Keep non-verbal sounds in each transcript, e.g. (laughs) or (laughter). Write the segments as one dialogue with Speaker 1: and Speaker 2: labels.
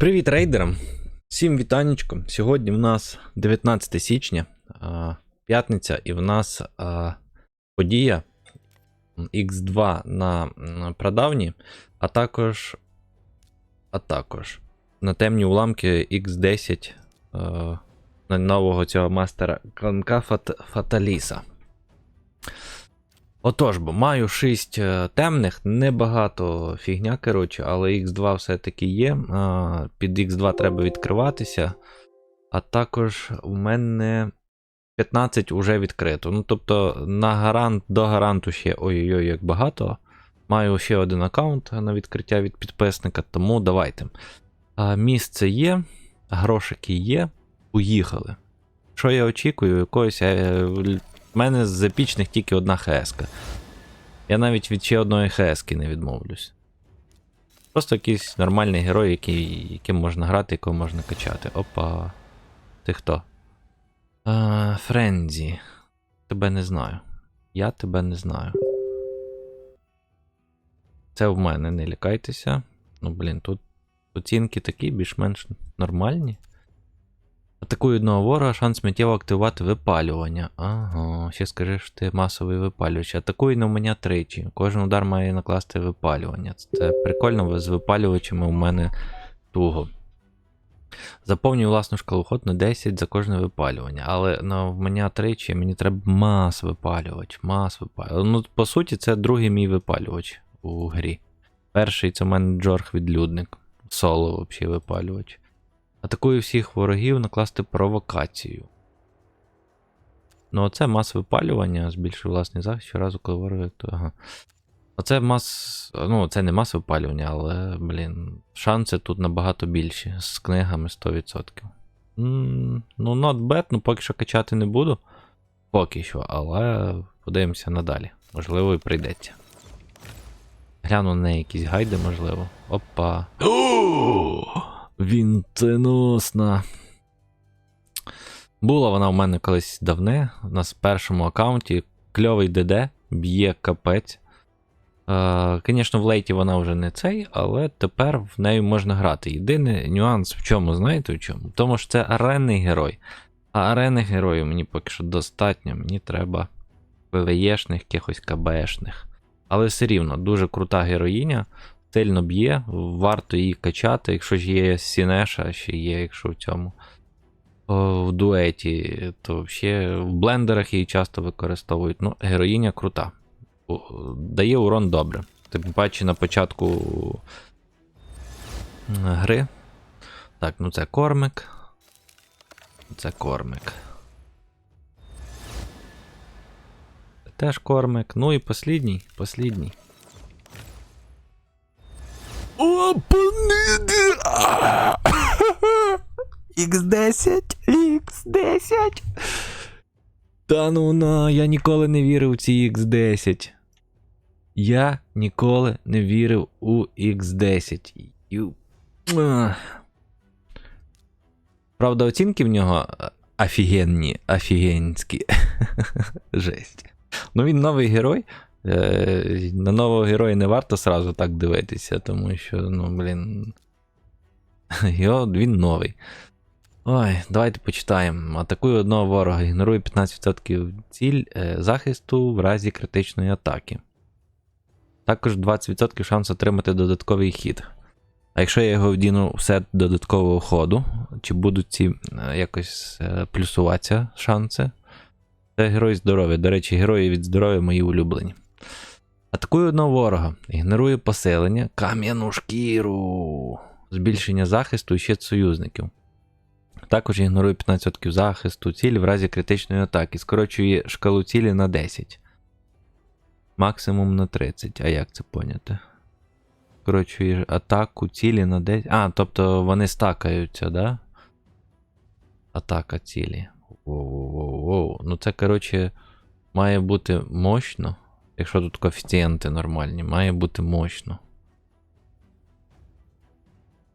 Speaker 1: Привіт, рейдерам! Всім вітанечко. Сьогодні в нас 19 січня, п'ятниця, і в нас подія X2 на прадавні, а також, а також на темні уламки X10 а, на нового цього мастера Фат, Фаталіса. Отож, бо маю 6 е, темних, небагато фігня, коротше, але X2 все-таки є. Під X2 треба відкриватися. А також у мене 15 вже відкрито. Ну, тобто, на гарант до гаранту ще ой-ой-ой, як багато. Маю ще один аккаунт на відкриття від підписника, тому давайте. А, Місце є, грошики є. Поїхали. Що я очікую? Якоїсь. В мене з епічних тільки одна ХС. Я навіть від ще одної ХС не відмовлюсь. Просто якийсь нормальний герой, який, яким можна грати, якого можна качати. Опа. Ти хто? А, Френзі. Тебе не знаю. Я тебе не знаю. Це в мене, не лякайтеся. Ну, блін, тут оцінки такі більш-менш нормальні. Атакує одного ворога, шанс миттєво активувати випалювання. Ага, ще скажи, що ти масовий випалювач. Атакує на мене тричі. Кожен удар має накласти випалювання. Це прикольно, з випалювачами у мене туго. Заповнюю власну шкалу ход на 10 за кожне випалювання. Але на в мене тричі мені треба мас випалювач. Мас випалювач. Ну, по суті, це другий мій випалювач у грі. Перший це в мене Джорг відлюдник. Соло взагалі випалювач. Атакує всіх ворогів накласти провокацію. Ну, оце мас випалювання, збільшує власний захист щоразу, коли ворог. то- Ага. Оце мас. Ну, це не мас випалювання, але, блін, шанси тут набагато більші. З книгами 100%. м ну, not bad, ну поки що качати не буду. Поки що, але подивимося надалі. Можливо, і прийдеться. Гляну на якісь гайди, можливо. Опа. Вінтеносна. Була вона у мене колись давне, на с- першому аккаунті. Кльовий ДД, б'є капець. Звісно, в лейті вона вже не цей, але тепер в неї можна грати. Єдиний нюанс в чому, знаєте в чому? В Тому що це аренний герой. А аренних героїв мені поки що достатньо, мені треба ПВЕшних, якихось КБшних. Але все рівно, дуже крута героїня сильно б'є, варто її качати, якщо ж є Сінеша, ще є, якщо в цьому в дуеті, то ще в блендерах її часто використовують. Ну, героїня крута. Дає урон добре. Тим паче на початку гри. Так, ну це кормик. Це кормик. Теж кормик. Ну і послідній, послідній. X10, X10. Та ну на, я ніколи не вірив у ці X10. Я ніколи не вірив у X10. Ю. Правда, оцінки в нього офігенні, офігенські. (laughs) Жесть. Ну він новий герой. Е, На нового героя не варто сразу так дивитися, тому що, ну, блін. (laughs) Йо, він новий. Ой, давайте почитаємо. Атакує одного ворога, ігнорує 15% ціль е, захисту в разі критичної атаки. Також 20% шанс отримати додатковий хід. А якщо я його вдіну в сет додаткового ходу, чи будуть ці е, якось плюсуватися шанси? Це герой здоров'я. До речі, герої від здоров'я мої улюблені. Атакує одного ворога, ігнорує поселення, кам'яну шкіру, збільшення захисту і щит союзників. Також ігнорує 15% захисту цілі в разі критичної атаки. Скорочує шкалу цілі на 10. Максимум на 30. А як це поняти? Скорочує атаку цілі на 10. А, тобто вони стакаються, да? Атака цілі. Воу-воу-воу. Ну це, коротше, має бути мощно. Якщо тут коефіцієнти нормальні, має бути мощно.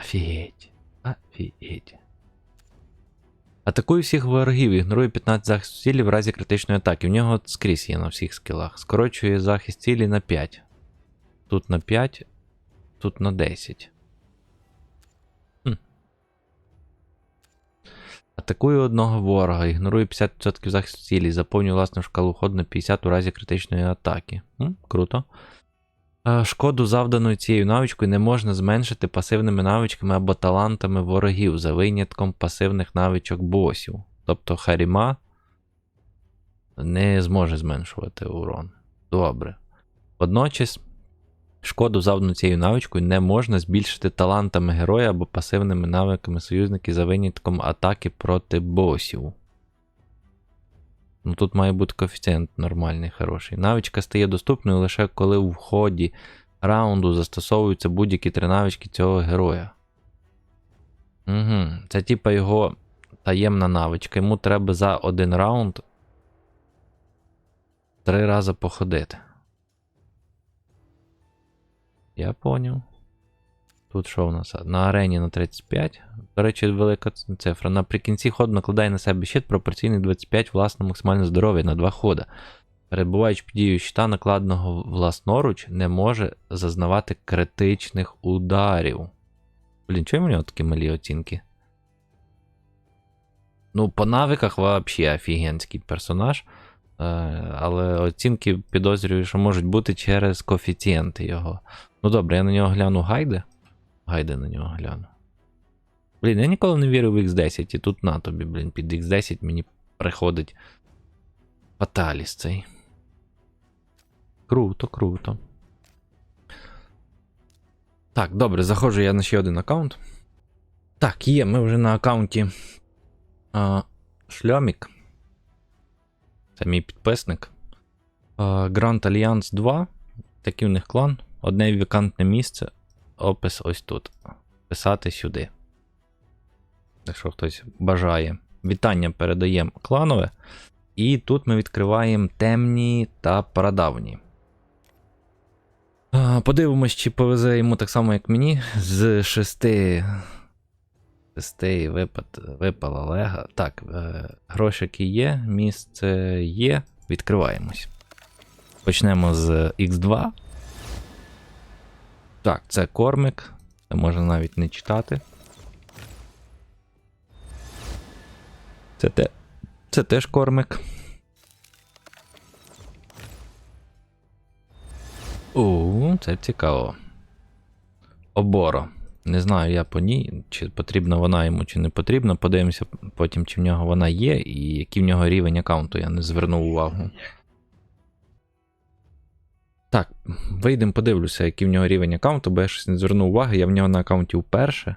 Speaker 1: Офігеть. Офігеть. Атакує всіх ворогів, ігнорує 15 захист цілі в разі критичної атаки. В нього скрізь є на всіх скілах. Скорочує захист цілі на 5. Тут на 5, тут на 10. Атакую одного ворога, ігнорую 50% захисту цілі, заповнюю власну шкалу ходу на 50 у разі критичної атаки. М, круто. Е, Шкоду, завдану цією навичкою, не можна зменшити пасивними навичками або талантами ворогів за винятком пасивних навичок босів. Тобто Харіма не зможе зменшувати урон. Добре. Водночас, шкоду, завдану цією навичкою, не можна збільшити талантами героя або пасивними навиками союзників за винятком атаки проти босів. Ну тут має бути коефіцієнт нормальний, хороший. Навичка стає доступною лише коли в ході раунду застосовуються будь-які три навички цього героя. Угу. Це типа його таємна навичка. Йому треба за один раунд три рази походити. Я поняв. Тут що в нас? На арені на 35. До речі, велика цифра. Наприкінці ходу накладає на себе щит пропорційний 25 власне максимальне здоров'я на два хода. Перебуваючи під дією щита, накладеного власноруч, не може зазнавати критичних ударів. Блін, чому в нього такі малі оцінки? Ну, по навиках взагалі офігенський персонаж. Е, але оцінки підозрюю, що можуть бути через коефіцієнти його. Ну добре, я на нього гляну гайди. Гайди на нього гляну. Блін, я ніколи не вірив в X10, і тут на тобі, блін, під X10 мені приходить Фаталіс цей. Круто, круто. Так, добре, заходжу я на ще один аккаунт. Так, є, ми вже на аккаунті а, Шльомік. Це мій підписник. А, Grand Alliance 2. Такий у них клан. Одне вікантне місце. Опис ось тут. Писати сюди. Якщо хтось бажає. Вітання передаємо кланове. І тут ми відкриваємо темні та прадавні. Подивимось, чи повезе йому так само, як мені. З шести. Шести випад, випала лега. Так, е, грошики є, місце є. Відкриваємось. Почнемо з X2. Так, це кормик. Це можна навіть не читати. Це, те, це теж кормик. У, це цікаво. Оборо. Не знаю я по ній, чи потрібна вона йому, чи не потрібна. Подивимося потім, чи в нього вона є, і який в нього рівень аккаунту, я не звернув увагу. Так, вийдемо, подивлюся, який в нього рівень аккаунту, бо я щось не звернув уваги, я в нього на аккаунті вперше.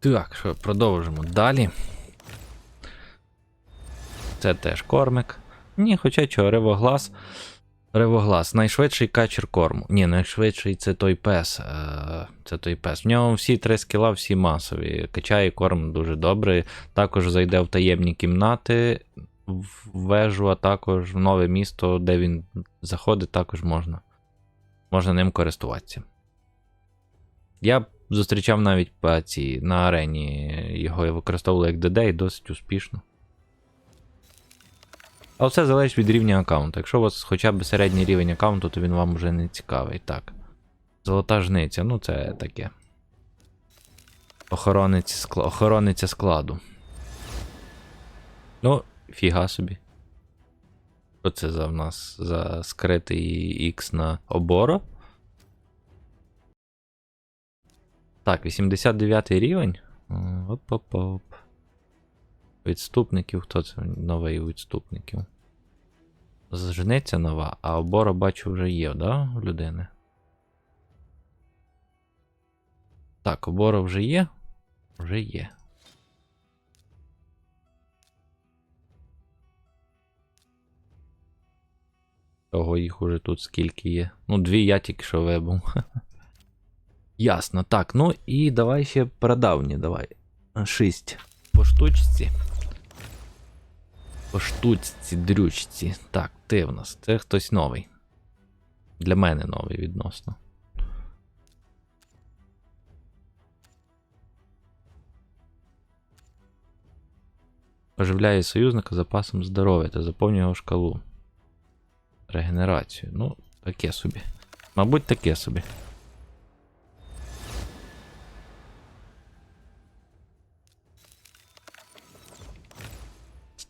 Speaker 1: Так, що, продовжимо далі. Це теж кормик. Ні, хоча чого, ревоглас. Ревоглас. Найшвидший качер корму. Ні, найшвидший це той пес. Е, Це той пес. В нього всі три скіла, всі масові. Качає корм дуже добре. Також зайде в таємні кімнати, в вежу, а також в нове місто, де він заходить, також можна. Можна ним користуватися. Я зустрічав навіть по на арені. Його використовували як ДД і досить успішно. А все залежить від рівня аккаунту. Якщо у вас хоча б середній рівень аккаунту, то він вам вже не цікавий. Так. Золота жниця, ну це таке. Охоронець. Охорониця складу. Ну, фіга собі. Що це за в нас за скритий X на оборо? Так, 89 рівень. Оп-оп-оп. Відступників, хто це новий відступників? Жниця нова, а обора бачу вже є, да, у людини? Так, обора вже є? Вже є. Того їх уже тут скільки є. Ну, дві я тільки що вибув. (laughs) Ясно. Так, ну і давай ще прадавні, давай. Шість. По штучці. По штучці, дрючці. Так, ти в нас. Це хтось новий. Для мене новий відносно. Оживляє союзника запасом здоров'я та заповнює його шкалу. Регенерацію. Ну, таке собі. Мабуть, таке собі.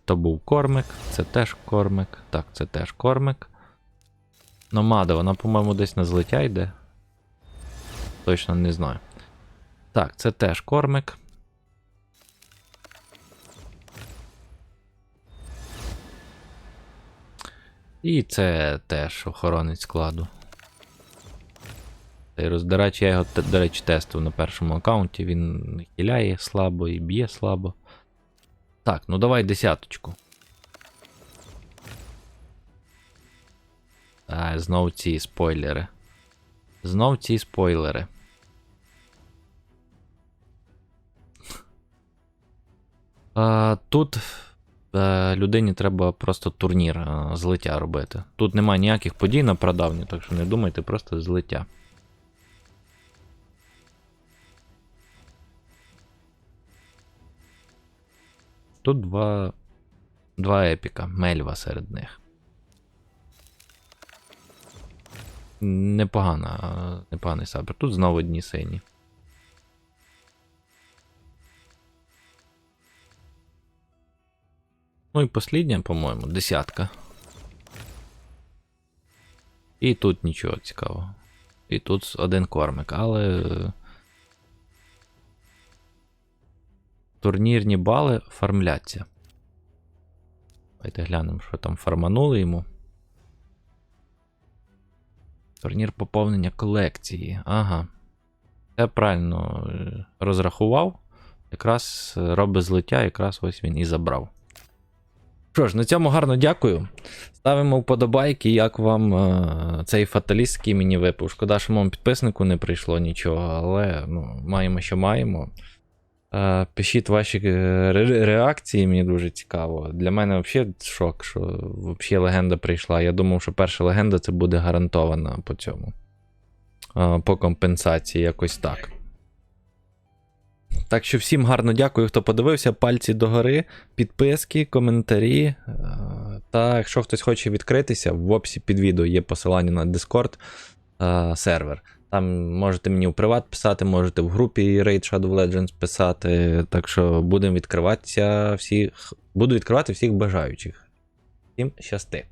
Speaker 1: То був кормик, це теж кормик. Так, це теж кормик. Номада, вона, по-моєму, десь на злиття йде. Точно не знаю. Так, це теж кормик. І це теж охоронець складу. Цей роздирач, я його, до речі, тестив на першому аккаунті. Він хиляє слабо і б'є слабо. Так, ну давай десяточку. А, знов ці спойлери. Знов ці спойлери. А, тут е, людині треба просто турнір е, злиття робити. Тут немає ніяких подій на прадавню, так що не думайте, просто злиття. Тут два, два епіка, мельва серед них. Непогана, непоганий сабр. Тут знову одні сині. Ну і послідня, по-моєму, десятка. І тут нічого цікавого. І тут один кормик, але. Турнірні бали фармляться. Давайте глянемо, що там фарманули йому. Турнір поповнення колекції. Ага. Це правильно е, розрахував. Якраз е, робить злиття, якраз ось він і забрав. Що ж, на цьому гарно дякую. Ставимо вподобайки, як вам е, цей фаталіст, який мені випав. Шкода, що моєму підписнику не прийшло нічого, але ну, маємо, що маємо. Е, пишіть ваші е, ре- реакції, мені дуже цікаво. Для мене взагалі шок, що взагалі легенда прийшла. Я думав, що перша легенда це буде гарантована по цьому. Е, По компенсації, якось так. Так що всім гарно дякую, хто подивився. Пальці догори, підписки, коментарі. Та якщо хтось хоче відкритися, в описі під відео є посилання на Discord сервер. Там можете мені в приват писати, можете в групі Raid Shadow Legends писати. Так що будемо відкриватися всіх. Буду відкривати всіх бажаючих. Всім щасти!